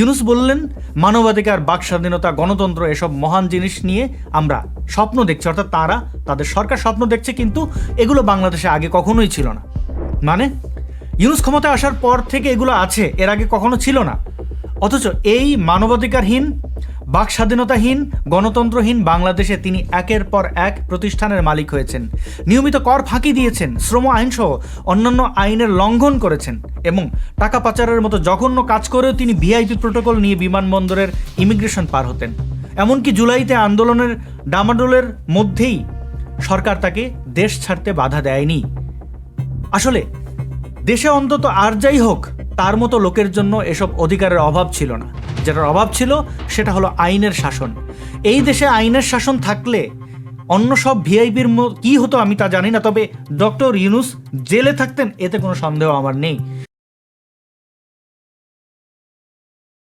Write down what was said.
ইউনুস বললেন, মানবাধিকার বাক স্বাধীনতা গণতন্ত্র এসব মহান জিনিস নিয়ে আমরা স্বপ্ন দেখছি, অর্থাৎ তারা তাদের সরকার স্বপ্ন দেখছে, কিন্তু এগুলো বাংলাদেশে আগে কখনোই ছিল না। মানে ইউনুস ক্ষমতায় আসার পর থেকে এগুলো আছে, এর আগে কখনো ছিল না। অথচ এই মানবাধিকারহীন বাক স্বাধীনতাহীন, গণতন্ত্রহীন বাংলাদেশে তিনি একের পর এক প্রতিষ্ঠানের মালিক হয়েছেন। নিয়মিত কর ফাঁকি দিয়েছেন, শ্রম আইনসহ অন্যান্য আইনের লঙ্ঘন করেছেন এবং টাকা পাচারের মতো জঘন্য কাজ করেও তিনি ভিআইপি প্রোটোকল নিয়ে বিমানবন্দরের ইমিগ্রেশন পার হতেন। এমনকি জুলাইতে আন্দোলনের ডামাডোলের মধ্যেই সরকার তাকে দেশ ছাড়তে বাধা দেয়নি। আসলে, দেশে অন্তত আর যাই হোক, তার মতো লোকের জন্য এসব অধিকারের অভাব ছিল না। যেটার অভাব ছিল সেটা হলো আইনের শাসন। এই দেশে আইনের শাসন থাকলে অন্য সব ভিআইপির কি হতো আমি তা জানি না, তবে ডক্টর ইউনুস জেলে থাকতেন, এতে কোনো সন্দেহ আমার নেই।